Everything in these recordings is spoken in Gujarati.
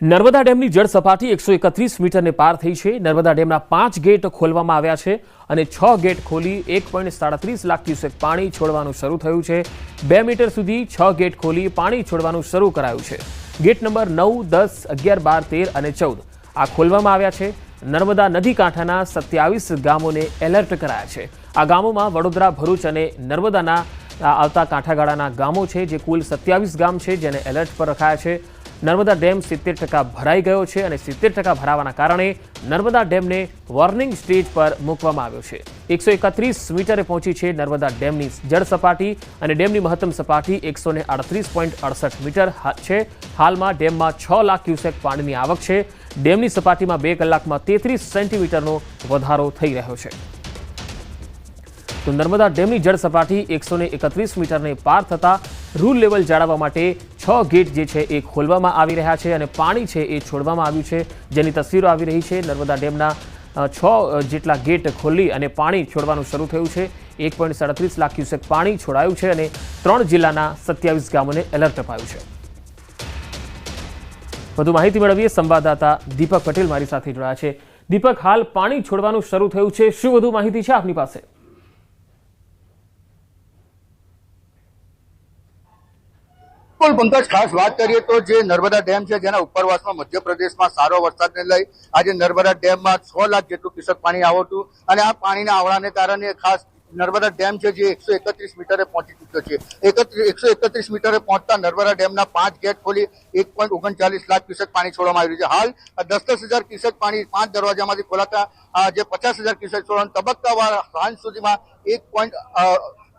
નર્મદા ડેમની જળ સપાટી એકસો એકત્રીસ મીટરને પાર થઈ છે. નર્મદા ડેમના પાંચ ગેટ ખોલવામાં આવ્યા છે અને છ ગેટ ખોલી એક પોઈન્ટ સાડત્રીસ લાખ ક્યુસેક પાણી છોડવાનું શરૂ થયું છે. બે મીટર સુધી છ ગેટ ખોલી પાણી છોડવાનું શરૂ કરાયું છે. ગેટ નંબર નવ, દસ, અગિયાર, બાર, તેર અને ચૌદ આ ખોલવામાં આવ્યા છે. નર્મદા નદી કાંઠાના સત્યાવીસ ગામોને એલર્ટ કરાયા છે. આ ગામોમાં વડોદરા, ભરૂચ અને નર્મદાના આવતા કાંઠાગાળાના ગામો છે જે કુલ સત્યાવીસ ગામ છે જેને એલર્ટ પર રખાયા છે. નર્મદા ડેમ સિત્તેર ટકા ભરાઈ ગયો છે અને સિત્તેર ટકા ભરાવાના કારણે નર્મદા ડેમને વોર્નિંગ સ્ટેજ પર મૂકવામાં આવ્યો છે. એકસો એકત્રીસ મીટરે પહોંચી છે નર્મદા ડેમની જળ સપાટી અને ડેમની મહત્તમ સપાટી એકસો અડત્રીસ પોઈન્ટ અડસઠ મીટર છે. હાલમાં ડેમમાં છ લાખ ક્યુસેક પાણીની આવક છે. ડેમની સપાટીમાં બે કલાકમાં તેત્રીસ સેન્ટીમીટરનો વધારો થઈ રહ્યો છે. તો નર્મદા ડેમની જળ સપાટી એકસો એકત્રીસ મીટરને પાર થતા રૂલ લેવલ જાળવવા માટે છ ગેટ જે છે એ ખોલવામાં આવી રહ્યા છે અને પાણી છે એ છોડવામાં આવ્યું છે. જેની તસવીરો આવી રહી છે. નર્મદા ડેમના છ જેટલા ગેટ ખોલી અને પાણી છોડવાનું શરૂ થયું છે. એક પોઈન્ટ સાડત્રીસ લાખ ક્યુસેક પાણી છોડાયું છે અને ત્રણ જિલ્લાના સત્યાવીસ ગામોને એલર્ટ અપાયું છે. વધુ માહિતી મેળવીએ સંવાદદાતા દીપક પટેલ મારી સાથે જોડાયા છે. દીપક, હાલ પાણી છોડવાનું શરૂ થયું છે. શું વધુ માહિતી છે આપની પાસે? બિલકુલ પંકજ, ખાસ વાત કરીએ તો જે નર્મદા ડેમ છે, જેના ઉપરવાસમાં મધ્યપ્રદેશમાં સારો વરસાદને લઈ આજે નર્મદા ડેમમાં છ લાખ જેટલું કિશક પાણી આવતું અને આ પાણીના આવડાને કારણે ખાસ નર્મદા ડેમ છે, જે એકસો એકત્રીસ મીટરે પહોંચી ચૂક્યો છે. એકસો એકત્રીસ મીટરે પહોંચતા નર્મદા ડેમના પાંચ ગેટ ખોલી એક પોઈન્ટ ઓગણચાલીસ લાખ ક્યુસેક પાણી છોડવામાં આવી રહ્યું છે. હાલ દસ દસ હજાર ક્યુસેક પાણી પાંચ દરવાજામાંથી ખોલાતા જે પચાસ હજાર ક્યુસેક છોડવાનું તબક્કાવાર સાંજ સુધીમાં એક પોઈન્ટ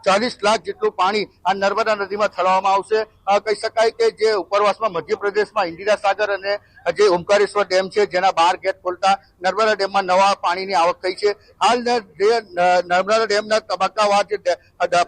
ચાલીસ લાખ જેટલું પાણી આ નર્મદા નદીમાં થળવામાં આવશે. કહી શકાય કે જે ઉપરવાસમાં મધ્યપ્રદેશમાં ઇન્દિરા સાગર અને જે ઓમકારેશ્વર ડેમ છે, જેના બાર ગેટ ખોલતા નર્મદા ડેમમાં નવા પાણીની આવક થઈ છે. હાલ જે નર્મદા ડેમના તબક્કાવાર જે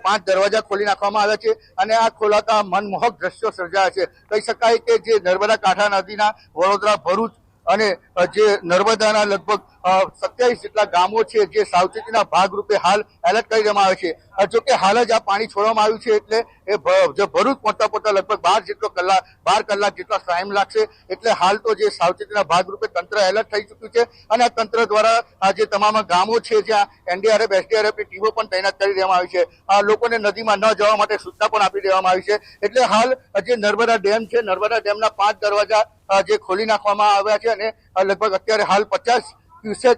પાંચ દરવાજા ખોલી નાખવામાં આવ્યા છે અને આ ખોલાતા મનમોહક દ્રશ્યો સર્જાયા છે. કહી શકાય કે જે નર્મદા કાંઠા નદીના વડોદરા ભરૂચ અને જે નર્મદાના લગભગ સત્યાવીસ જેટલા ગામો છે જે સાવચેતીના ભાગરૂપે હાલ એલર્ટ કરી દેવામાં આવે છે. જોકે હાલ જ આ પાણી છોડવામાં આવ્યું છે એટલે એ જે ભરૂચ પહોંચતા પહોંચતા લગભગ બાર જેટલો કલાક, બાર કલાક જેટલા ટાઈમ લાગશે. એટલે હાલ તો જે સાવચેતીના ભાગરૂપે તંત્ર એલર્ટ થઈ ચૂક્યું છે અને આ તંત્ર દ્વારા આ જે તમામ ગામો છે જ્યાં એનડીઆરએફ, એસડીઆરએફની ટીમો પણ તૈનાત કરી દેવામાં આવી છે. આ લોકોને નદીમાં ન જવા માટે સૂચના પણ આપી દેવામાં આવી છે. એટલે હાલ જે નર્મદા ડેમ છે, નર્મદા ડેમના પાંચ દરવાજા જે ખોલી નાખવામાં આવ્યા છે અને લગભગ અત્યારે હાલ પચાસ ક્યુસેક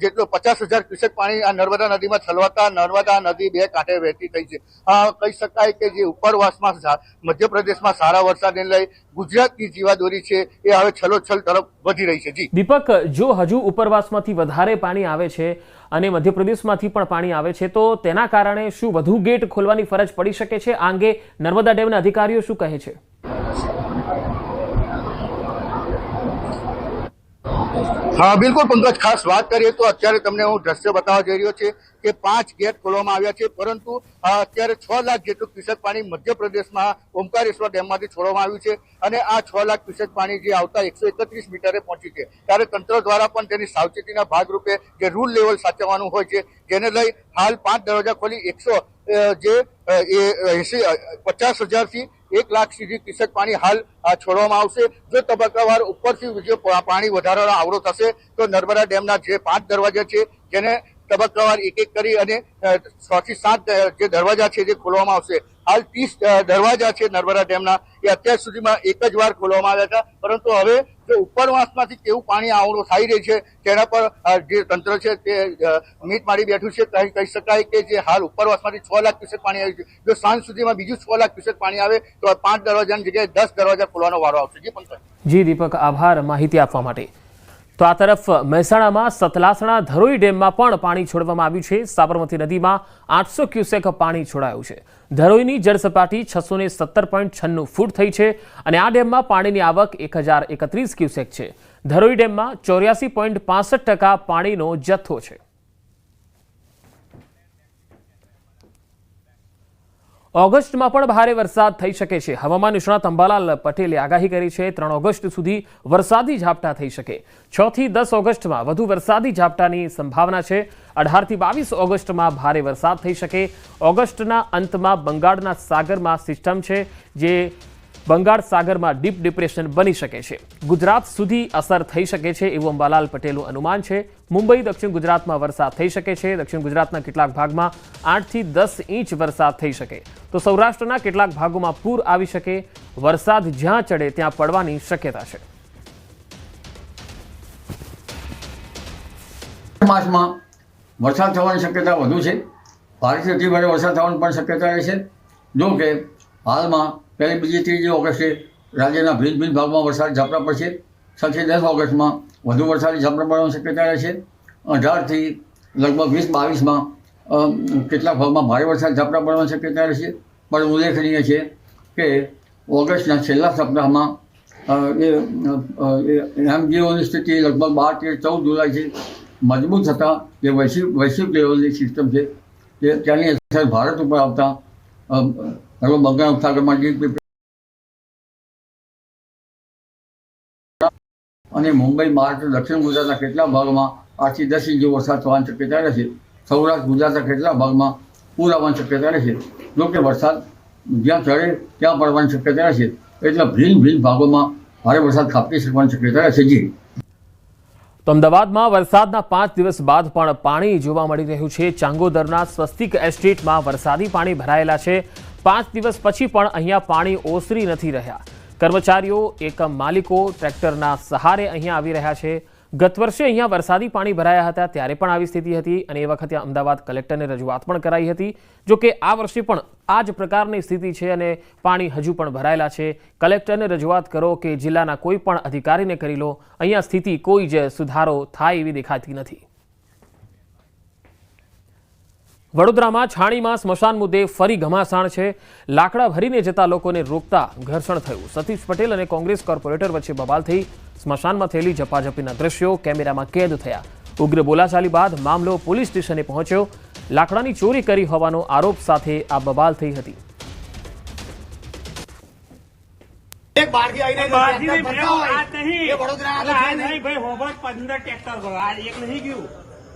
જેટલું પચાસ હજાર ક્યુસેક પાણી આ નર્મદા નદીમાં છલવાતા, નર્મદા નદી બે કાંઠે વહેતી થઈ છે. કહી શકાય કે જે ઉપરવાસમાં મધ્યપ્રદેશમાં સારા વરસાદને લઈ ગુજરાતની જીવાદોરી છે, એ હવે છલોછલ તરફ વધી રહી છે. જી. દીપક, જો હજુ ઉપરવાસમાંથી વધારે પાણી આવે છે અને મધ્યપ્રદેશમાંથી પણ પાણી આવે છે, તો તેના કારણે શું વધુ ગેટ ખોલવાની ફરજ પડી શકે છે? આ અંગે નર્મદા ડેમના અધિકારીઓ શું કહે છે? હા, બિલકુલ, પંકજ, ખાસ વાત કરીએ તો અત્યારે તમને હું દ્રશ્ય બતાવવા જઈ રહ્યો છે કે પાંચ ગેટ ખોલવામાં આવ્યા છે, પરંતુ અત્યારે છ લાખ જેટલું ક્યુસેક પાણી મધ્યપ્રદેશમાં ઓમકારેશ્વર ડેમમાંથી છોડવામાં આવ્યું છે અને આ છ લાખ ક્યુસેક પાણી જે આવતા એકસો એકત્રીસ મીટરે પહોંચી છે. ત્યારે તંત્ર દ્વારા પણ તેની સાવચેતીના ભાગરૂપે જે રૂલ લેવલ સાચવવાનું હોય છે, જેને લઈ હાલ પાંચ દરવાજા ખોલી એકસો જે એસી પચાસ હજારથી એક લાખ સુધી ક્યુસેક પાણી હાલ છોડવામાં આવશે. જો તબક્કાવાર ઉપરથી પાણી વધારાનો આવડો થશે, તો નર્મદા ડેમના જે પાંચ દરવાજા છે, જેને તબક્કાવાર એક એક કરી અને છ થી સાત જે દરવાજા છે જે ખોલવામાં આવશે. હાલ ત્રીસ દરવાજા છે નર્મદા ડેમના. એ અત્યાર સુધીમાં એક જ વાર ખોલવામાં આવ્યા હતા. પરંતુ હવે જે ઉપરવાસમાંથી કેવું પાણી આવડો થઈ રહ્યું છે, તેના પર જે તંત્ર છે તે મીટ મારી બેઠું છે. કહી શકાય કે જે હાલ ઉપરવાસમાંથી છ લાખ ક્યુસેક પાણી આવ્યું છે. જો સાંજ સુધીમાં બીજું છ લાખ ક્યુસેક પાણી આવે, તો પાંચ દરવાજાની જગ્યાએ દસ દરવાજા ખોલવાનો વારો આવશે. જી પંકજ. જી દીપક, આભાર માહિતી આપવા માટે. તો આ તરફ મહેસાણામાં સતલાસણા ધરોઈ ડેમમાં પણ પાણી છોડવામાં આવ્યું છે. સાબરમતી નદીમાં આઠસો ક્યુસેક પાણી છોડાયું છે. ધરોઈની જળસપાટી છસો ને સત્તર પોઈન્ટ છન્નું ફૂટ થઈ છે અને આ ડેમમાં પાણીની આવક એક હજાર એકત્રીસ ક્યુસેક છે. ધરોઈ ડેમમાં ચોર્યાસી પોઈન્ટ પાસઠ ટકા પાણીનો જથ્થો છે. ઓગસ્ટમાં પણ ભારે વરસાદ થઈ શકે છે. હવામાન નિષ્ણાત અંબાલાલ પટેલે આગાહી કરી છે, ત્રણ ઓગસ્ટ સુધી વરસાદી ઝાપટા થઈ શકે. છ થી દસ ઓગસ્ટમાં વધુ વરસાદી ઝાપટાની સંભાવના છે. અઢારથી બાવીસ ઓગસ્ટમાં ભારે વરસાદ થઈ શકે. ઓગસ્ટના અંતમાં બંગાળના સાગરમાં સિસ્ટમ છે, જે બંગાળ સાગરમાં ડીપ ડિપ્રેશન બની શકે છે. ગુજરાત સુધી અસર થઈ શકે છે એવું અંબાલાલ પટેલનું અનુમાન છે. મુંબઈ, દક્ષિણ ગુજરાતમાં વરસાદ થઈ શકે છે. દક્ષિણ ગુજરાતના કેટલાક ભાગમાં આઠથી દસ ઇંચ વરસાદ થઈ શકે. તો સૌરાષ્ટ્રના કેટલાક ભાગોમાં પૂર આવી શકે. વરસાદ જ્યાં ચડે ત્યાં પડવાની શક્યતા છે. માસમાં વરસાદ થવાની શક્યતા વધુ છે. ભારે વરસાદ થવાની પણ શક્યતા રહેશે જો કે હાલમાં પહેલી બીજી ત્રીજી ઓગસ્ટે રાજ્યના ભિન્ન ભિન્ન ભાગમાં વરસાદ ઝાપટા પડશે. સાથે દસ ઓગસ્ટમાં વધુ વરસાદી ઝાપટા પડવાની શક્યતા રહેશે અઢારથી લગભગ વીસ બાવીસમાં કેટલાક ભાગમાં ભારે વરસાદ ઝાપટા પડવાની શક્યતા રહેશે પણ ઉલ્લેખનીય છે કે ઓગસ્ટના છેલ્લા સપ્તાહમાં એ એમજીઓની સ્થિતિ લગભગ બાર તેર ચૌદ જુલાઈ છે. મજબૂત થતાં જે વૈશ્વિક વૈશ્વિક લેવલની સિસ્ટમ છે, તે ત્યાંની અસર ભારત ઉપર આવતા હવે બંગાળ ઉપસાગરમાં ડીપ અને મુંબઈ મહારાષ્ટ્ર દક્ષિણ ગુજરાતના કેટલા ભાગમાં આઠથી દસ ઇંચ વરસાદ થવાની શક્યતા રહેશે સૌરાષ્ટ્ર ગુજરાતના કેટલા ભાગમાં પૂર આવવાની શક્યતા રહેશે જોકે વરસાદ જ્યાં ચડે ત્યાં પડવાની શક્યતા રહેશે એટલે ભિન્ન ભિન્ન ભાગોમાં ભારે વરસાદ ખાબકી શકવાની શક્યતા રહેશે જી તો અમદાવાદમાં વરસાદના પાંચ દિવસ બાદ પણ પાણી જોવા મળી રહ્યું છે. ચાંગોદરના સ્વસ્તિક એસ્ટેટમાં વરસાદી પાણી ભરાયેલા છે. પાંચ દિવસ પછી પણ અહીંયા પાણી ઓસરી નથી રહ્યા. કર્મચારીઓ એકમ માલિકો, ટ્રેક્ટરના સહારે અહીંયા આવી રહ્યા છે. ગત વર્ષે અહીંયા વરસાદી પાણી ભરાયા હતા, ત્યારે પણ આવી સ્થિતિ હતી અને એ વખતે અમદાવાદ કલેક્ટરને રજૂઆત પણ કરાઈ હતી. જો કે આ વર્ષે પણ આ જ પ્રકારની સ્થિતિ છે અને પાણી હજુ પણ ભરાયેલા છે. કલેક્ટરને રજૂઆત કરો કે જિલ્લાના કોઈ પણ અધિકારીને કરી લો. અહીંયા સ્થિતિ કોઈ જ સુધારો થાય એવી દેખાતી નથી. વડોદરામાં છાણીમાં સ્મશાન મુદ્દે ફરી ઘમાસાણ છે. લાકડા ભરીને જતા લોકોને રોકતા ઘર્ષણ થયું. સતીશ પટેલ અને કોંગ્રેસ કોર્પોરેટર વચ્ચે બબાલ થઈ સ્મશાનમાં થયેલી ઝપાઝપીના દ્રશ્યો કેમેરામાં કેદ થયા. ઉગ્ર બોલાચાલી બાદ મામલો પોલીસ સ્ટેશને પહોંચ્યો. લાકડાની ચોરી કરી હોવાનો આરોપ સાથે આ બબાલ થઈ હતી. એક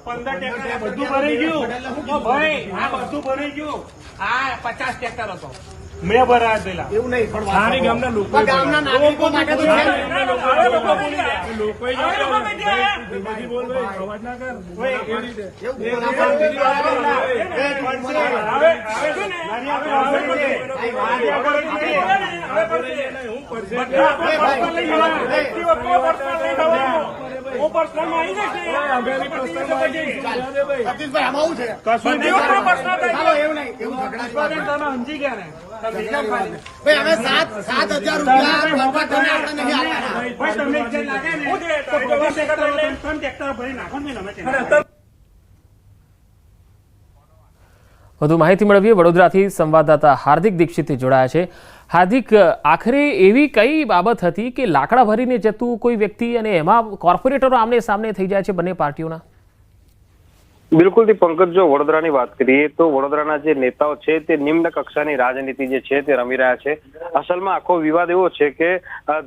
પંદર ટ્રેક્ટર બધું ભરાઈ ગયું. ભાઈ આ બધું ભરાઈ ગયું. આ પચાસ ટ્રેક્ટર હતો. મેં ભરાયા પેલા. એવું નહીં પણ સારી ગામના લોકો ગામના નાગરિકો માટે તો છે લોકો અવાજ ના કર. એ રીતે. હું personal માં આવી જઈશ સતીશભાઈ, આમાં આવું છે? કશું. એવું નહીં. એવું ઝઘડા સમજી ગયા ને? ભાઈ, હવે સાત સાત હજાર રૂપિયા. વધુ માહિતી મેળવીએ. વડોદરાથી સંવાદદાતા હાર્દિક દીક્ષિત જોડાયા છે. હાર્દિક આખરે એવી કઈ બાબત હતી કે લાકડા ભરીને જતું કોઈ વ્યક્તિ અને એમાં કોર્પોરેટરો આમને સામને થઈ જાય છે બંને પાર્ટીઓના? બિલકુલ પંકજ, જો વડોદરાની વાત કરીએ તો વડોદરાના જે નેતાઓ છે તે નિમ્ન કક્ષાની રાજનીતિ જે છે તે રમી રહ્યા છે. અસલમાં આખો વિવાદ એવો છે કે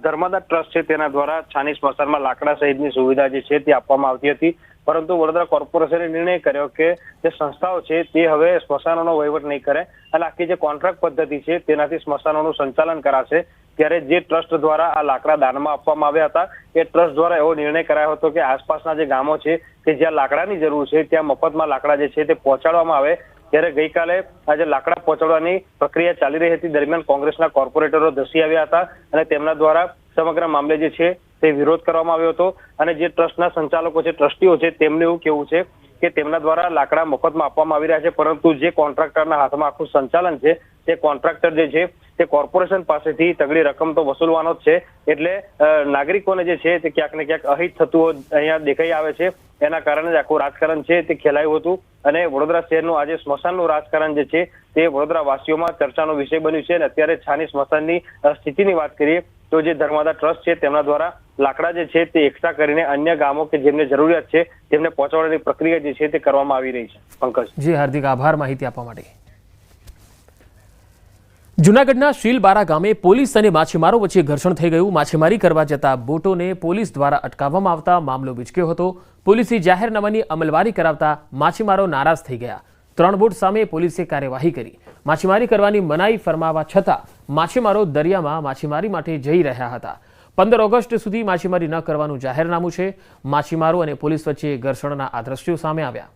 ધર્માદા ટ્રસ્ટ છે તેના દ્વારા છાની સ્મશાનમાં લાકડા સહિતની સુવિધા જે છે તે આપવામાં આવતી હતી. પરંતુ વડોદરા કોર્પોરેશને નિર્ણય કર્યો કે જે સંસ્થાઓ છે તે હવે સ્મશાનોનો વહીવટ નહીં કરે. અને આખી જે કોન્ટ્રાક્ટ પદ્ધતિ છે તેનાથી સ્મશાનોનું સંચાલન કરાશે. ત્યારે જે ટ્રસ્ટ દ્વારા આ લાકડા દાનમાં આપવામાં આવ્યા હતા, એ ટ્રસ્ટ દ્વારા એવો નિર્ણય કરાયો હતો કે આસપાસના જે ગામો છે, કે જ્યાં લાકડાની જરૂર છે, ત્યાં મફતમાં લાકડા જે છે તે પહોંચાડવામાં આવે. ત્યારે ગઈકાલે આજે લાકડા પહોંચાડવાની પ્રક્રિયા ચાલી રહી હતી. દરમિયાન કોંગ્રેસના કોર્પોરેટરો ધસી આવ્યા હતા અને તેમના દ્વારા સમગ્ર મામલે જે છે તે વિરોધ કરવામાં આવ્યો હતો. અને જે ટ્રસ્ટના સંચાલકો છે, ટ્રસ્ટીઓ છે, તેમનું એવું કેવું છે કે તેમના દ્વારા લાકડા મફતમાં આપવામાં આવી રહ્યા છે, પરંતુ જે કોન્ટ્રાક્ટરના હાથમાં આખું સંચાલન છે તે કોન્ટ્રાક્ટર જે છે, તે કોર્પોરેશન પાસેથી તગડી રકમ તો વસૂલવાનો જ છે. એટલે નાગરિકોને જે છે તે ક્યાંક ને ક્યાંક અહિત થતું અહીંયા દેખાઈ આવે છે. એના કારણે જ આખું રાજકારણ છે તે ખેલાયું હતું. અને વડોદરા શહેરનું આજે સ્મશાનનું રાજકારણ જે છે, તે વડોદરા વાસીઓમાં ચર્ચાનો વિષય બન્યું છે. અને અત્યારે છાની સ્મશાનની સ્થિતિની વાત કરીએ, તો જે ધર્માદા ટ્રસ્ટ છે તેમના દ્વારા લાકડા જે છે તે એકઠા કરીને અન્ય ગામો કે જેમને જરૂરિયાત છે તેમને પહોંચાડવાની પ્રક્રિયા જે છે તે કરવામાં આવી રહી છે. પંકજ. જી, હાર્દિક આભાર માહિતી આપવા માટે. જૂનાગઢના શીલબારા ગામે પોલીસ અને માછીમારો વચ્ચે ઘર્ષણ થઈ ગયું. માછીમારી કરવા જતા બોટોને પોલીસ દ્વારા અટકાવવામાં આવતા મામલો વિચક્યો હતો. પોલીસે જાહેરનામાની અમલવારી કરાવતા માછીમારો નારાજ થઈ ગયા. ત્રણ બોટ સામે પોલીસે કાર્યવાહી કરી. માછીમારી કરવાની મનાઈ ફરમાવવા છતાં માછીમારો દરિયામાં માછીમારી માટે જઈ રહ્યા હતા. પંદર ઓગસ્ટ સુધી માછીમારી ન કરવાનું જાહેરનામું છે. માછીમારો અને પોલીસ વચ્ચે ઘર્ષણના આ દ્રશ્યો સામે આવ્યા.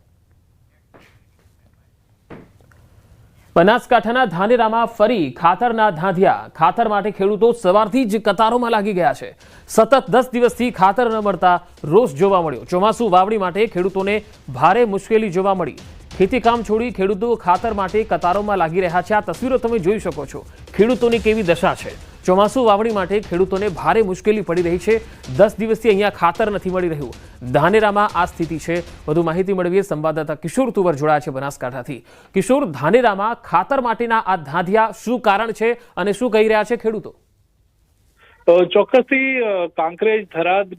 બનાસકાંઠાના ધાનેરામાં ફરી ખાતરના ધાંધિયા. ખાતર માટે ખેડૂતો સવારથી જ કતારોમાં લાગી ગયા છે. સતત દસ દિવસથી ખાતર ન મળતા રોષ જોવા મળ્યો. ચોમાસુ વાવણી માટે ખેડૂતોને ભારે મુશ્કેલી જોવા મળી. ખેતી કામ છોડી ખેડૂતો ખાતર માટે કતારોમાં લાગી રહ્યા છે. આ તસવીરો તમે જોઈ શકો છો. ખેડૂતોની કેવી દશા છે? ચોમાસુ વાવણી માટે ખેડૂતોને ભારે મુશ્કેલી પડી રહી છે. દસ દિવસથી અહીંયા ખાતર નથી મળી રહ્યું. ધાનેરામાં આ સ્થિતિ છે. વધુ માહિતી મેળવીએ સંવાદદાતા કિશોર તુવર જોડાયા છે બનાસકાંઠાથી. કિશોર, ધાનેરામાં ખાતર માટેના આ ધાંધિયા શું કારણ છે અને શું કહી રહ્યા છે ખેડૂતો? ચોક્કસથી કાંકરેજ, થરાદ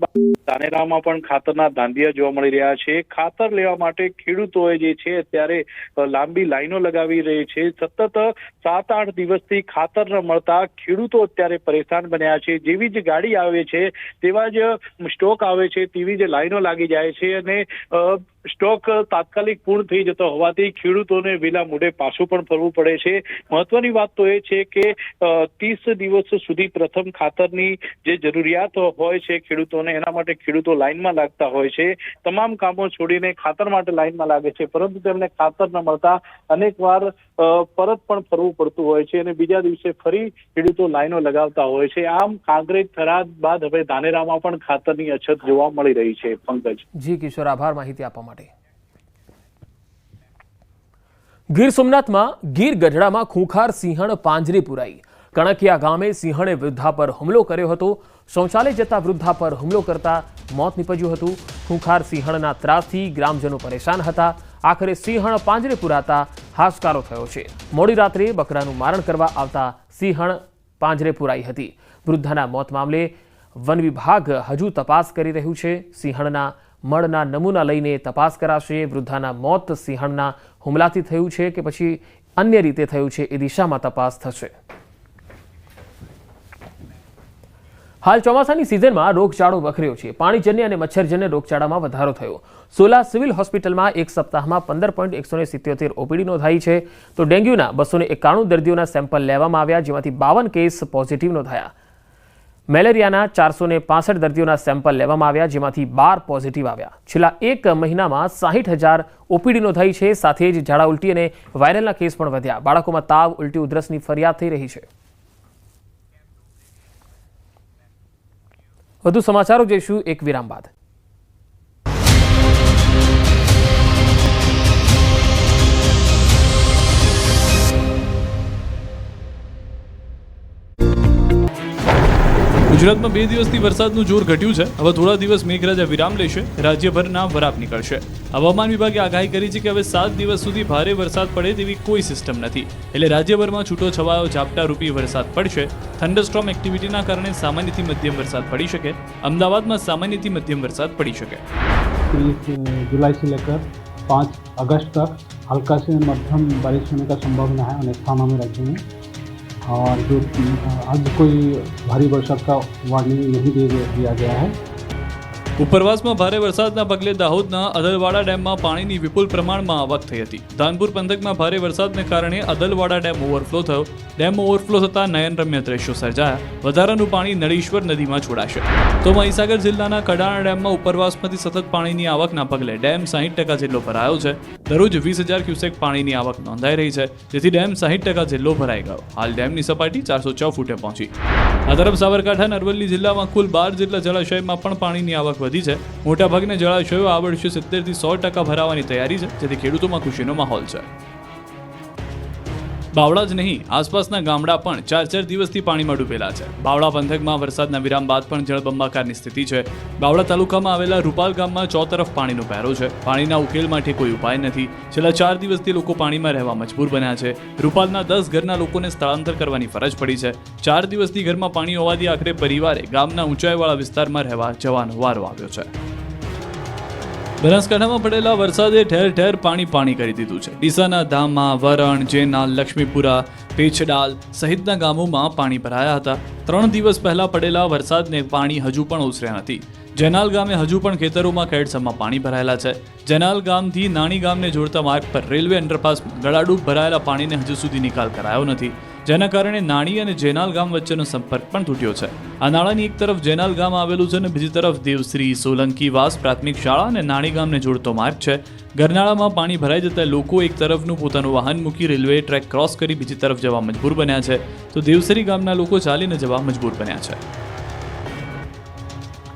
દાનેરામાં પણ ખાતરના ધાંધિયા જોવા મળી રહ્યા છે. ખાતર લેવા માટે ખેડૂતોએ જે છે, અત્યારે લાંબી લાઈનો લગાવી રહી છે. સતત સાત આઠ દિવસથી ખાતર ન મળતા ખેડૂતો અત્યારે પરેશાન બન્યા છે. જેવી જ ગાડી આવે છે, તેવા જ સ્ટોક આવે છે, તેવી જ લાઈનો લાગી જાય છે અને સ્ટોક તાત્કાલિક પૂર્ણ થઈ જતો હોવાથી ખેડૂતોને વેલા મોઢે પાછું પણ ફરવું પડે છે. મહત્વની વાત તો એ છે કે ત્રીસ દિવસ સુધી પ્રથમ ખાતરની જે જરૂરિયાત હોય છે ખેડૂતોને, એના માટે ખેડૂતો લાઈનમાં લાગતા હોય છે. તમામ કામો છોડીને ખાતર માટે લાઈનમાં લાગે છે, પરંતુ તેમને ખાતર ન મળતા અનેક વાર પરત પણ ફરવું પડતું હોય છે અને બીજા દિવસે ફરી ખેડૂતો લાઈનો લગાવતા હોય છે. આમ કાંકરેજ થરાદ બાદ હવે ધાનેરામાં પણ ખાતરની અછત જોવા મળી રહી છે. પંકજ. જી કિશોર, આભાર. માહિતી આપવા માટે. ગીર સોમનાથમાં ગીર ગઢડામાં ખૂંખાર સિંહણ પાંજરે પુરાઈ. કણકિયા ગામે સિંહણે વૃદ્ધા પર હુમલો કર્યો હતો. શૌચાલય જતા વૃદ્ધા પર હુમલો કરતા મોત નીપજ્યું હતું. ખૂંખાર સિંહણના ત્રાસથી ગ્રામજનો પરેશાન હતા. આખરે સિંહણ પાંજરે પુરાતા હાશકારો થયો છે. મોડી રાત્રે બકરાનું મારણ કરવા આવતા સિંહણ પાંજરે પુરાઈ હતી. વૃદ્ધાના મોત મામલે વન વિભાગ હજુ તપાસ કરી રહ્યું છે. સિંહણના મળના નમૂના લઈને તપાસ કરાશે. વૃદ્ધાના મોત સિંહણના હુમલાથી થયું છે કે પછી અન્ય રીતે થયું છે એ દિશામાં તપાસ થશે. હાલ ચોમાસાની સિઝનમાં રોગચાળો વખર્યો છે. પાણીજન્ય અને મચ્છરજન્ય રોગચાળામાં વધારો થયો. સોલા સિવિલ હોસ્પિટલમાં એક સપ્તાહમાં પંદર પોઈન્ટ એકસો સિત્યોતેર ઓપીડી નોંધાઈ છે. તો ડેન્ગ્યુના બસો એકાણું દર્દીઓના સેમ્પલ લેવામાં આવ્યા, જેમાંથી બાવન કેસ પોઝિટિવ નોંધાયા. મેલેરિયાના ચારસો ને પાસઠ દર્દીઓના સેમ્પલ લેવામાં આવ્યા, જેમાંથી બાર પોઝિટિવ આવ્યા. છેલ્લા એક મહિનામાં સાહીઠ હજાર ઓપીડી નોંધાઈ છે, સાથે જ ઝાડા ઉલટી અને વાયરલના કેસ પણ વધ્યા. બાળકોમાં તાવ, ઉલટી, ઉધરસની ફરિયાદ થઈ રહી છે. વધુ સમાચારો જોઈશું એક વિરામ બાદ. ગુજરાતમાં બે દિવસથી વરસાદનું જોર ઘટ્યું છે હવે થોડા દિવસ મેઘરાજા વિરામ લેશે રાજ્યભરના વરાપ નીકળશે હવામાન વિભાગે આગાહી કરી છે કે હવે સાત દિવસ સુધી ભારે વરસાદ પડે તેવી કોઈ સિસ્ટમ નથી એટલે રાજ્યભરમાં છૂટો છવાયો ઝાપટા રૂપી વરસાદ પડશે થંડરસ્ટ્રોમ એક્ટિવિટીના કારણે સામાન્યથી મધ્યમ વરસાદ પડી શકે અમદાવાદમાં સામાન્યથી મધ્યમ વરસાદ પડી શકે तीस जुलाई से लेकर पाँच अगस्त तक हल्का से मध्यम बारिश होने का संभावना है अनेक स्थानों में राज्य में और जो आज कोई भारी वर्षा का वार्निंग नहीं दे दिया गया है ઉપરવાસમાં ભારે વરસાદના પગલે દાહોદના અદલવાડા ડેમમાં પાણીની વિપુલ પ્રમાણમાં આવક થઈ હતી. ધાનપુર પંથકમાં ભારે વરસાદને કારણે અદલવાડા ડેમ ઓવરફ્લો થયો. ડેમ ઓવરફ્લો થતાં નયનરમ્ય દ્રશ્યો સર્જાયા. વધારાનું પાણી નળીશ્વર નદીમાં છોડાશે. તો મહીસાગર જિલ્લાના કડાણા ડેમમાં ઉપરવાસમાંથી સતત પાણીની આવકના પગલે ડેમ સાહીઠ ટકા જેટલો ભરાયો છે. દરરોજ વીસ હજાર ક્યુસેક પાણીની આવક નોંધાઈ રહી છે. જેથી ડેમ સાહીઠ ટકા જેટલો ભરાઈ ગયો. હાલ ડેમની સપાટી ચારસો છ ફૂટે પહોંચી. આ તરફ સાબરકાંઠા અરવલ્લી જિલ્લામાં કુલ બાર જેટલા જળાશયમાં પણ પાણીની આવક વધી છે. મોટાભાગના જળાશયો આ વર્ષે સિત્તેરથી સો ટકા ભરાવાની તૈયારી છે. જેથી ખેડૂતોમાં ખુશીનો માહોલ છે. બાવળા જ નહીં, આસપાસના ગામડા પણ ચાર ચાર દિવસથી પાણીમાં ડૂબેલા છે. બાવળા પંથકમાં વરસાદના વિરામ બાદ પણ જળબંબાકારની સ્થિતિ છે. બાવળા તાલુકામાં આવેલા રૂપાલ ગામમાં ચોતરફ પાણીનો પહેરો છે. પાણીના ઉકેલ માટે કોઈ ઉપાય નથી. છેલ્લા ચાર દિવસથી લોકો પાણીમાં રહેવા મજબૂર બન્યા છે. રૂપાલના દસ ઘરના લોકોને સ્થળાંતર કરવાની ફરજ પડી છે. ચાર દિવસથી ઘરમાં પાણી હોવાથી આખરે પરિવારે ગામના ઊંચાઈવાળા વિસ્તારમાં રહેવા જવાનો વારો આવ્યો છે. બનાસકાંઠામાં પડેલા વરસાદે ઠેર ઠેર પાણી પાણી કરી દીધું છે. ડીસાના ધામમાં વરણ, જેના, લક્ષ્મીપુરા પેછડાલ સહિતના ગામોમાં પાણી ભરાયા હતા. ત્રણ દિવસ પહેલા પડેલા વરસાદને પાણી હજુ પણ ઓસર્યા નથી. જેનાલ ગામે હજુ પણ ખેતરોમાં કેડસમાં પાણી ભરાયેલા છે. જેનાલ ગામથી નાની ગામને જોડતા માર્ગ પર રેલવે અંડરપાસ ગળાડૂબ ભરાયેલા પાણીને હજુ સુધી નિકાલ કરાયો નથી. જેના કારણે નાણી અને જેનાલ ગામ વચ્ચેનો સંપર્ક પણ તૂટ્યો છે. આ નાળાની એક તરફ જેનાલ ગામ આવેલું છે અને બીજી તરફ દેવશ્રી, સોલંકી વાસ પ્રાથમિક શાળા અને નાણી ગામને જોડતો માર્ગ છે. ગરનાળામાં પાણી ભરાઈ જતા લોકો એક તરફનું પોતાનું વાહન મૂકી રેલવે ટ્રેક ક્રોસ કરી બીજી તરફ જવા મજબૂર બન્યા છે. તો દેવસરી ગામના લોકો ચાલીને જવા મજબૂર બન્યા છે.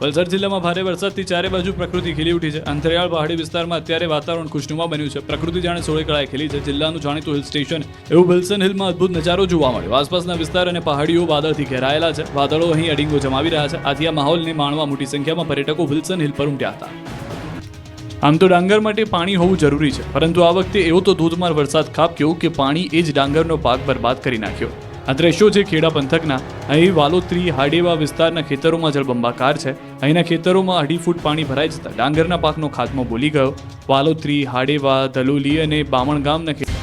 વલસાડ જિલ્લામાં ભારે વરસાદથી ચારે બાજુ પ્રકૃતિ ખીલી ઉઠી છે. અંતરિયાળ પહાડી વિસ્તારમાં અત્યારે વાતાવરણ ખુશનુમા બન્યું છે. પ્રકૃતિ જાણે સોળે કળાએ ખીલી છે. જિલ્લાનું જાણીતું હિલ સ્ટેશન એવું વિલ્સન હિલમાં અદ્ભુત નજારો જોવા મળ્યો. આસપાસના વિસ્તાર અને પહાડીઓ વાદળથી ઘેરાયેલા છે. વાદળો અહીં અડીંગો જમાવી રહ્યા છે. આથી આ માહોલને માણવા મોટી સંખ્યામાં પર્યટકો વિલ્સન હિલ પર ઉમટ્યા હતા. આમ તો ડાંગર માટે પાણી હોવું જરૂરી છે. પરંતુ આ વખતે એવો તો ધોધમાર વરસાદ ખાબક્યો કે પાણી એ જ ડાંગરનો પાક બરબાદ કરી નાખ્યો. આ દ્રશ્યો છે ખેડા પંથકના, અહીં વાલોત્રી, હાડેવા વિસ્તારના ખેતરોમાં જળબંબાકાર છે. અહીંના ખેતરોમાં અઢી ફૂટ પાણી ભરાઈ જતા ડાંગરના પાકનો ખાતમો બોલી ગયો. વાલોત્રી, હાડેવા, ધલોલી અને બામણ ગામના ખેતર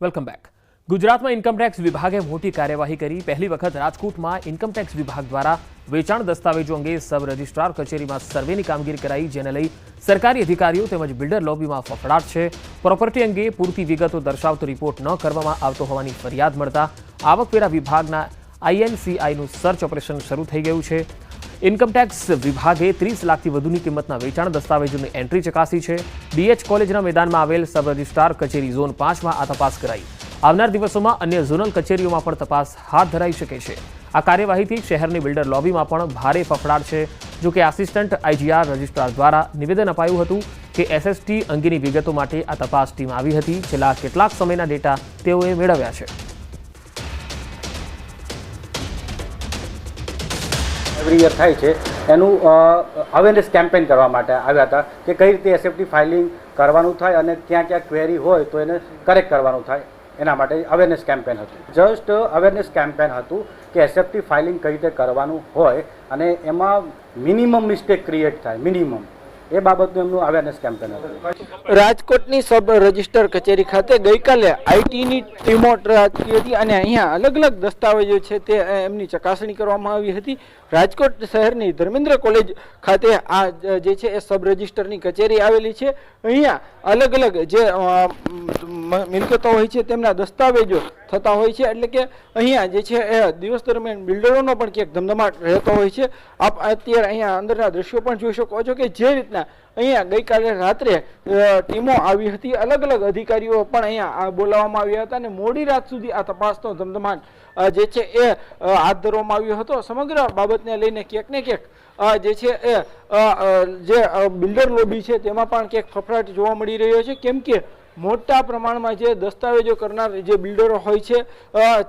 વેલકમ બેક ગુજરાતમાં ઇન્કમટેક્સ વિભાગે મોટી કાર્યવાહી કરી. પહેલી વખત રાજકોટમાં ઇન્કમટેક્સ વિભાગ દ્વારા વેચાણ દસ્તાવેજો અંગે સબ રજિસ્ટ્રાર કચેરીમાં સર્વેની કામગીરી કરાઈ, જેને લઈ સરકારી અધિકારીઓ તેમજ બિલ્ડર લોબીમાં ફફડાટ છે. પ્રોપર્ટી અંગે પૂરતી વિગતો દર્શાવતો રિપોર્ટ ન કરવામાં આવતો હોવાની ફરિયાદ મળતા આવકવેરા વિભાગના આઈએનસીઆઈનું સર્ચ ઓપરેશન શરૂ થઈ ગયું છે. ઇન્કમટેક્સ વિભાગે ત્રીસ લાખથી વધુની કિંમતના વેચાણ દસ્તાવેજોની એન્ટ્રી ચકાસી છે. બીએચ કોલેજના મેદાનમાં આવેલ સબ રજિસ્ટ્રાર કચેરી ઝોન પાંચમાં આ તપાસ કરાઈ. આવનાર દિવસોમાં અન્ય ઝોનલ કચેરીઓમાં પણ તપાસ હાથ ધરાઈ શકે છે. આ કાર્યવાહીથી શહેરની બિલ્ડર લોબીમાં પણ ભારે ફફડાટ છે. જો કે આસિસ્ટન્ટ આઈજીઆર રજિસ્ટ્રાર દ્વારા નિવેદન અપાયું હતું કે એસએસટી અંગેની વિગતો માટે આ તપાસ ટીમ આવી હતી. છેલ્લા કેટલાક સમયના ડેટા તેઓએ મેળવ્યા છે. એવરી યર થાય છે. એનું અવેરનેસ કેમ્પેન કરવા માટે આવ્યા હતા કે કઈ રીતે એસએફટી ફાઇલિંગ કરવાનું થાય અને ક્યાં ક્યાં ક્વેરી હોય તો એને કરેક્ટ કરવાનું થાય. એના માટે અવેરનેસ કેમ્પેન હતું. જસ્ટ અવેરનેસ કેમ્પેન હતું કે એસએફટી ફાઇલિંગ કઈ રીતે કરવાનું હોય અને એમાં મિનિમમ મિસ્ટેક ક્રિએટ થાય મિનિમમ એ બાબતનું એમનું અવેરનેસ કેમ્પેન હતું રાજકોટની સબ રજિસ્ટર કચેરી ખાતે ગઈકાલે આઈટીની ટીમો રાખી હતી અને અહીંયા અલગ અલગ દસ્તાવેજો છે તે એમની ચકાસણી કરવામાં આવી હતી. રાજકોટ શહેરની ધર્મેન્દ્ર કોલેજ ખાતે આ જે છે એ સબ રજિસ્ટરની કચેરી આવેલી છે. અહીંયા અલગ અલગ જે મિલકતો હોય છે તેમના દસ્તાવેજો થતા હોય છે. એટલે કે અહીંયા જે છે એ દિવસ દરમિયાન બિલ્ડરોનો પણ ક્યાંક ધમધમાટ રહેતો હોય છે. આપ અત્યારે અહીંયા અંદરના દ્રશ્યો પણ જોઈ શકો છો કે જે રીતના અહીંયા ગઈકાલે રાત્રે ટીમો આવી હતી. અલગ અલગ અધિકારીઓ પણ અહીંયા બોલાવવામાં આવ્યા હતા અને મોડી રાત સુધી આ તપાસનો ધમધમાટ જે છે એ હાથ ધરવામાં આવ્યો હતો. સમગ્ર બાબતને લઈને ક્યાંક ને ક્યાંક જે છે એ જે બિલ્ડર લોબી છે તેમાં પણ ક્યાંક ફફડાટ જોવા મળી રહ્યો છે. કેમ કે મોટા પ્રમાણમાં જે દસ્તાવેજો કરનાર જે બિલ્ડરો હોય છે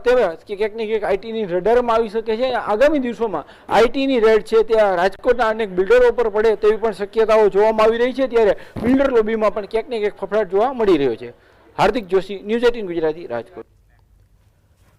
તે ક્યાંક ને ક્યાંક આઈટીની રડારમાં આવી શકે છે. આગામી દિવસોમાં આઈટીની રેડ છે, ત્યાં રાજકોટના અનેક બિલ્ડરો પર પડે તેવી પણ શક્યતાઓ જોવામાં આવી રહી છે. ત્યારે બિલ્ડર લોબીમાં પણ ક્યાંક ને ક્યાંક ફફડાટ જોવા મળી રહ્યો છે. Hardik Joshi, news eighteen Gujarati, Rajkot.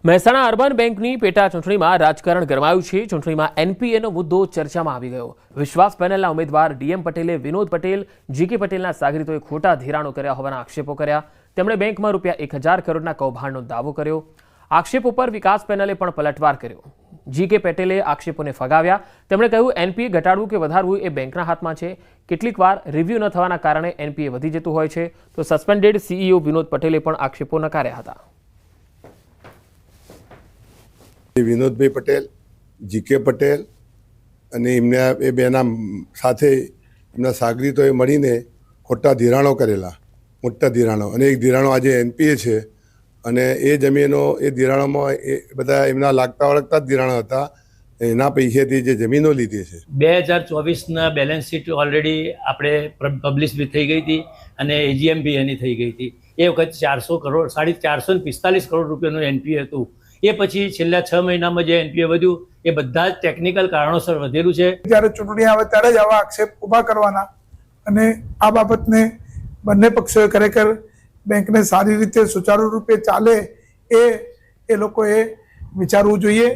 Mehsana urban બેંકની પેટા ચૂંટણીમાં રાજકારણ ગરમાયું છે. ચૂંટણીમાં એનપીએનો મુદ્દો ચર્ચામાં આવી ગયો. વિશ્વાસ પેનલના ઉમેદવાર ડીએમ પટેલે વિનોદ પટેલ, જીકે પટેલના સાગરીતોએ ખોટા ધિરાણો કર્યા હોવાના આક્ષેપો કર્યા. તેમણે બેંકમાં રૂપિયા એક હજાર કરોડના કૌભાંડનો દાવો કર્યો. આક્ષેપો પર વિકાસ પેનલે પણ પલટવાર કર્યો. જીકે પટેલે આક્ષેપોને ફગાવ્યા. તેમણે કહ્યું, એનપીએ ઘટાડવું કે વધારવું એ બેંકના હાથમાં છે. કેટલીક વાર રિવ્યૂ ન થવાના કારણે એનપીએ વધી જતું હોય છે. તો સસ્પેન્ડેડ સીઈઓ વિનોદ પટેલે પણ આક્ષેપો નકાર્યા હતા. વિનોદભાઈ પટેલ જીકે પટેલ અને એમને એ બેના સાથે એમના સાગરીતોએ મળીને ખોટા ધિરાણો કરેલા, મોટા ધિરાણો. અને એક ધિરાણો આજે એનપીએ છે અને એ જમીનો, એ ધિરાણોમાં એ બધા એમના લાગતા વળગતા જ ધિરાણો હતા. એના પૈસેથી જે જમીનો લીધી છે. બે હજાર ચોવીસના બેલેન્સ શીટ ઓલરેડી આપણે પબ્લિશ બી થઈ ગઈ હતી અને એજીએમ બી એની થઈ ગઈ હતી. એ વખત ચારસો કરોડ, સાડી ચારસો ને પિસ્તાલીસ કરોડ રૂપિયાનું એનપીએ હતું. એ પછી છેલ્લા છ મહિનામાં જે એનપીએ વધ્યું, એ બધા જ ટેકનિકલ કારણોસર વધેલું છે. જ્યારે ચૂંટણી આવે ત્યારે જ આવા આક્ષેપ ઊભા કરવાના અને આ બાબતને બંને પક્ષોએ ખરેખર બેંકને સારી રીતે સુચારુ રૂપે ચાલે એ એ લોકોએ વિચારવું જોઈએ.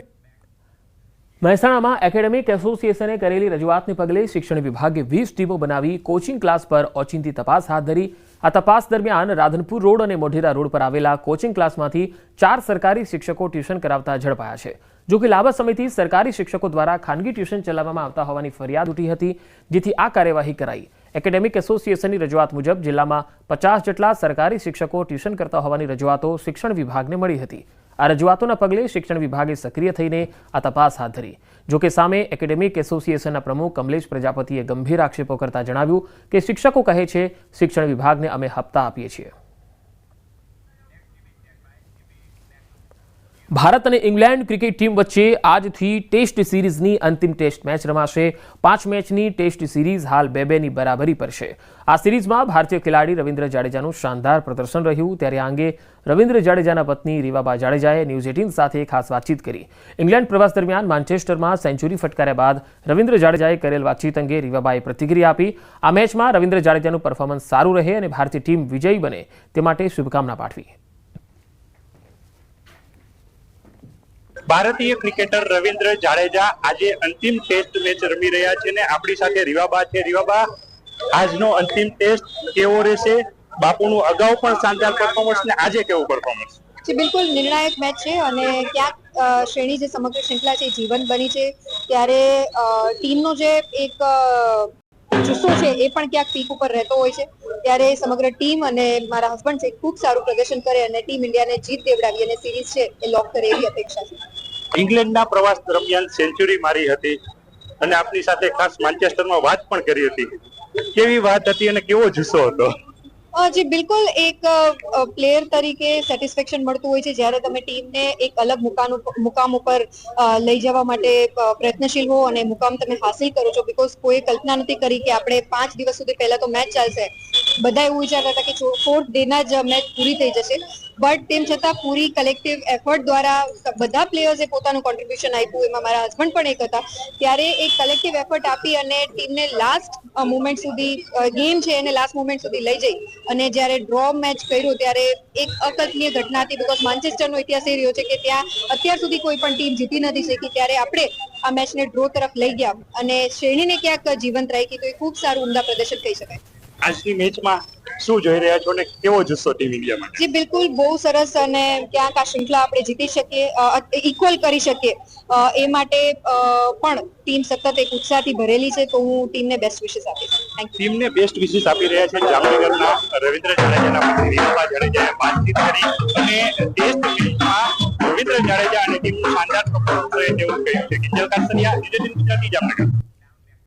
મહેસાણામાં એકેડેમિક એસોસિએશને કરેલી રજૂઆતને પગલે શિક્ષણ વિભાગે વીસ ટીમો બનાવી કોચિંગ ક્લાસ પર ઓચિંતી તપાસ હાથ ધરી. આ તપાસ દરમિયાન રાધનપુર રોડ અને મોઢેરા રોડ પર આવેલા કોચિંગ ક્લાસમાંથી ચાર સરકારી શિક્ષકો ટ્યુશન કરાવતા ઝડપાયા છે. જો કે લાંબા સમયથી સરકારી શિક્ષકો દ્વારા ખાનગી ટ્યુશન ચલાવવામાં આવતા હોવાની ફરિયાદ ઉઠી હતી, જેથી આ કાર્યવાહી કરાઈ. એકેડેમિક એસોસિએશનની રજૂઆત મુજબ જિલ્લામાં પચાસ જેટલા સરકારી શિક્ષકો ટ્યુશન કરતા હોવાની રજૂઆતો શિક્ષણ વિભાગને મળી હતી. આ રજૂઆતોના પગલે શિક્ષણ વિભાગે સક્રિય થઈને આ તપાસ હાથ ધરી. જો કે સામે એકેડેમિક એસોસિએશનના પ્રમુખ કમલેશ પ્રજાપતિએ ગંભીર આક્ષેપો કરતા જણાવ્યું કે શિક્ષકો કહે છે, શિક્ષણ વિભાગને અમે હપ્તા આપીએ છીએ. ભારત અને ઇંગ્લેન્ડ ક્રિકેટ ટીમ વચ્ચે આજથી ટેસ્ટ સિરીઝની અંતિમ ટેસ્ટ મેચ રમાશે. પાંચ મેચની ટેસ્ટ સિરીઝ હાલ બે બેની બરાબરી પર છે આ સિરીઝમાં ભારતીય ખેલાડી રવિન્દ્ર જાડેજાનું શાનદાર પ્રદર્શન રહ્યું. ત્યારે આ અંગે રવિન્દ્ર જાડેજાના પત્ની રીવાબા જાડેજાએ ન્યૂઝ એટીન સાથે ખાસ વાતચીત કરી. ઇંગ્લેન્ડ પ્રવાસ દરમિયાન માન્ચેસ્ટરમાં સેન્ચુરી ફટકાર્યા બાદ રવિન્દ્ર જાડેજાએ કરેલ વાતચીત અંગે રીવાબાએ પ્રતિક્રિયા આપી. આ મેચમાં રવિન્દ્ર જાડેજાનું પરફોર્મન્સ સારું રહે અને ભારતીય ટીમ વિજયી બને તે માટે શુભકામના પાઠવી. ભારતીય ક્રિકેટર રવિન્દ્ર જાડેજા આજે અંતિમ ટેસ્ટ મેચ રમી રહ્યા છે ને આપણી સાથે રીવાબા છે. રીવાબા, આજનો અંતિમ ટેસ્ટ કેવો રહેશે? બાપુનું અગાઉ પણ શાનદાર પરફોર્મન્સ ને આજે કેવું પરફોર્મન્સ જે, બિલકુલ નિર્ણાયક મેચ છે અને ક્યાંક શ્રેણી જે સમગ્ર શૃંખલા છે એ જીવંત બની છે. ત્યારે ટીમનો જે એક જુસ્સો છે એ પણ ક્યાંક પીક ઉપર રહેતો હોય છે. ત્યારે સમગ્ર ટીમ અને મારા હસબન્ડ છે ખૂબ સારું પ્રદર્શન કરે અને ટીમ ઇન્ડિયાને જીત દેવડાવી અને સિરીઝ છે એ લોક કરે એવી અપેક્ષા છે. ઇંગ્લેન્ડના પ્રવાસ દરમિયાન સેન્ચુરી મારી હતી અને આપની સાથે ખાસ માન્ચેસ્ટરમાં વાત પણ કરી હતી. કેવી વાત હતી અને કેવો જુસ્સો હતો? જી, બિલકુલ એક પ્લેયર તરીકે સેટિસ્ફેક્શન મળતું હોય છે. જ્યારે તમે ટીમને એક અલગ મુકામ મુકામ ઉપર લઈ જવા માટે પ્રયત્નશીલ હો અને મુકામ તમે હાસિલ કરો છો. બીકોઝ કોઈ કલ્પના નથી કરી કે આપણે પાંચ દિવસ સુધી પહેલા તો મેચ ચાલશે. બધા એવું વિચારતા હતા કે ફોર્થ ડે ના જ મેચ પૂરી થઈ જશે. બટ તેમ છતાં પૂરી કલેક્ટિવ એફર્ટ દ્વારા બધા પ્લેયર્સે પોતાનું કોન્ટ્રીબ્યુશન આપ્યું. એમાં મારા હસબન્ડ પણ એક હતા. ત્યારે એક કલેક્ટિવ એફર્ટ આપી અને ટીમને લાસ્ટ મુમેન્ટ સુધી ગેમ છે એને લાસ્ટ મુમેન્ટ સુધી લઈ જઈ. અને જ્યારે ડ્રો મેચ કર્યું ત્યારે એક અકલ્પનીય ઘટના હતી બીકોઝ માન્ચેસ્ટરનો ઇતિહાસ એ રહ્યો છે કે ત્યાં અત્યાર સુધી કોઈ પણ ટીમ જીતી નથી શકી. ત્યારે આપણે આ મેચને ડ્રો તરફ લઈ ગયા. અને શ્રેણીને ક્યાંક જીવંત રાખી તો એ ખૂબ સારું ઉમદા પ્રદર્શન કહી શકાય. આજની મેચમાં શું જોઈ રહ્યા છો અને કેવો જુસ્સો ટીમ ઇન્ડિયા માટે? જી બિલકુલ બહુ સરસ અને ક્યાંક આ શૃંખલા આપણે જીતી શકીએ ઇક્વલ કરી શકીએ. એ માટે પણ ટીમ સતત એક ઉત્સાહથી ભરેલી છે તો હું ટીમને બેસ્ટ વિશેષ આપીશ. થેન્ક યુ ટીમને બેસ્ટ વિશેષ આપી રહ્યા છે જામનગરના રવિન્દ્ર જાડેજાના પત્ની રીવાબા જાડેજાએ વાતચીત કરી અને ટેસ્ટ મેચમાં રવિન્દ્ર જાડેજા અને ટીમનું શાનદાર પ્રદર્શન રહે તેવું કહ્યું છે. કિંજલ કાસરિયા એટીન ગુજરાતી જામનગર.